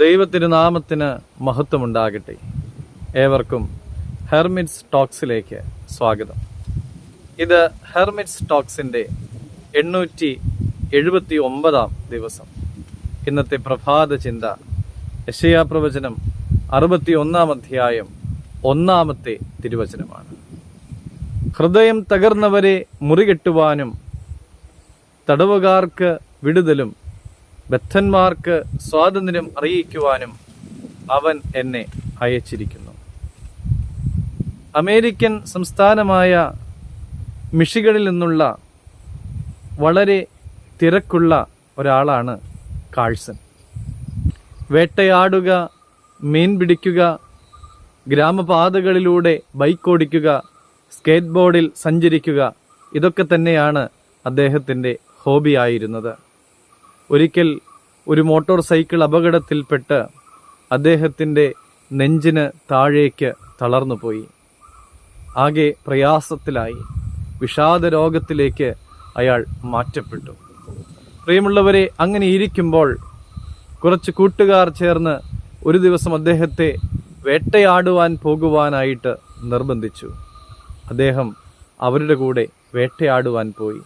ദൈവത്തിരുനാമത്തിന് മഹത്വമുണ്ടാകട്ടെ. ഏവർക്കും ഹെർമിറ്റ്സ് ടോക്സിലേക്ക് സ്വാഗതം. ഇത് ഹെർമിറ്റ്സ് ടോക്സിന്റെ എണ്ണൂറ്റി എഴുപത്തി ഒമ്പതാം ദിവസം. ഇന്നത്തെ പ്രഭാത ചിന്ത യശയാ പ്രവചനം അറുപത്തി ഒന്നാം അധ്യായം ഒന്നാമത്തെ തിരുവചനമാണ്. ഹൃദയം തകർന്നവരെ മുറികെട്ടുവാനും തടവുകാർക്ക് വിടുതലും ബദ്ധന്മാർക്ക് സ്വാതന്ത്ര്യം അറിയിക്കുവാനും അവൻ എന്നെ അയച്ചിരിക്കുന്നു. അമേരിക്കൻ സംസ്ഥാനമായ മിഷിഗണിൽ നിന്നുള്ള വളരെ തിരക്കുള്ള ഒരാളാണ് കാഴ്സൺ വേട്ടയാടുക മീൻ പിടിക്കുക ഗ്രാമപാതകളിലൂടെ ബൈക്ക് ഓടിക്കുക സ്കേറ്റ് ബോർഡിൽ സഞ്ചരിക്കുക ഇതൊക്കെ തന്നെയാണ് അദ്ദേഹത്തിന്റെ ഹോബിയായിരുന്നത്. ഒരിക്കൽ ഒരു മോട്ടോർ സൈക്കിൾ അപകടത്തിൽപ്പെട്ട് അദ്ദേഹത്തിന്റെ നെഞ്ചിന് താഴേക്ക് തളർന്നുപോയി. ആകെ പ്രയാസത്തിലായി. വിഷാദ രോഗത്തിലേക്ക് അയാൾ മാറ്റപ്പെട്ടു. പ്രിയമുള്ളവരെ അങ്ങനെ ഇരിക്കുമ്പോൾ കുറച്ച് കൂട്ടുകാർ ചേർന്ന് ഒരു ദിവസം അദ്ദേഹത്തെ വേട്ടയാടുവാൻ പോകുവാനായിട്ട് നിർബന്ധിച്ചു. അദ്ദേഹം അവരുടെ കൂടെ വേട്ടയാടുവാൻ പോയി.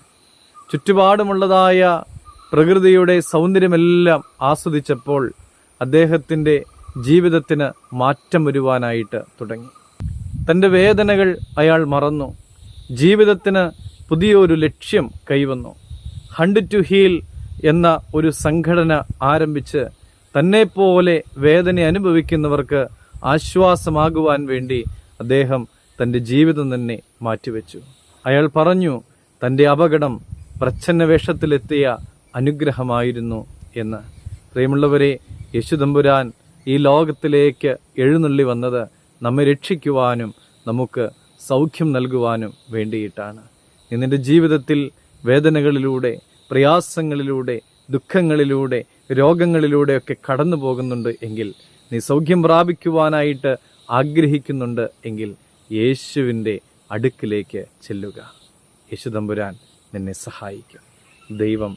ചുറ്റുപാടുമുള്ളതായ പ്രകൃതിയുടെ സൗന്ദര്യമെല്ലാം ആസ്വദിച്ചപ്പോൾ അദ്ദേഹത്തിന്റെ ജീവിതത്തിന് മാറ്റം വരുവാനായിട്ട് തുടങ്ങി. തന്റെ വേദനകൾ അയാൾ മറന്നു. ജീവിതത്തിന് പുതിയൊരു ലക്ഷ്യം കൈവന്നു. ഹണ്ട് ടു ഹീൽ എന്ന ഒരു സംഘടന ആരംഭിച്ച് തന്നെപ്പോലെ വേദന അനുഭവിക്കുന്നവർക്ക് ആശ്വാസമാകുവാൻ വേണ്ടി അദ്ദേഹം തന്റെ ജീവിതം തന്നെ മാറ്റിവെച്ചു. അയാൾ പറഞ്ഞു തന്റെ അപകടം പ്രച്ഛന്ന വേഷത്തിലെത്തിയ അനുഗ്രഹമായിരുന്നു എന്ന്. പ്രിയമുള്ളവരെ യേശുദമ്പുരാൻ ഈ ലോകത്തിലേക്ക് എഴുന്നള്ളി വന്നത് നമ്മെ രക്ഷിക്കുവാനും നമുക്ക് സൗഖ്യം നൽകുവാനും വേണ്ടിയിട്ടാണ്. നിന്റെ ജീവിതത്തിൽ വേദനകളിലൂടെ പ്രയാസങ്ങളിലൂടെ ദുഃഖങ്ങളിലൂടെ രോഗങ്ങളിലൂടെയൊക്കെ കടന്നു പോകുന്നുണ്ട് എങ്കിൽ നീ സൗഖ്യം പ്രാപിക്കുവാനായിട്ട് ആഗ്രഹിക്കുന്നുണ്ട് എങ്കിൽ യേശുവിന്റെ അടുക്കിലേക്ക് ചെല്ലുക. യേശുദമ്പുരാൻ നിന്നെ സഹായിക്കും. ദൈവം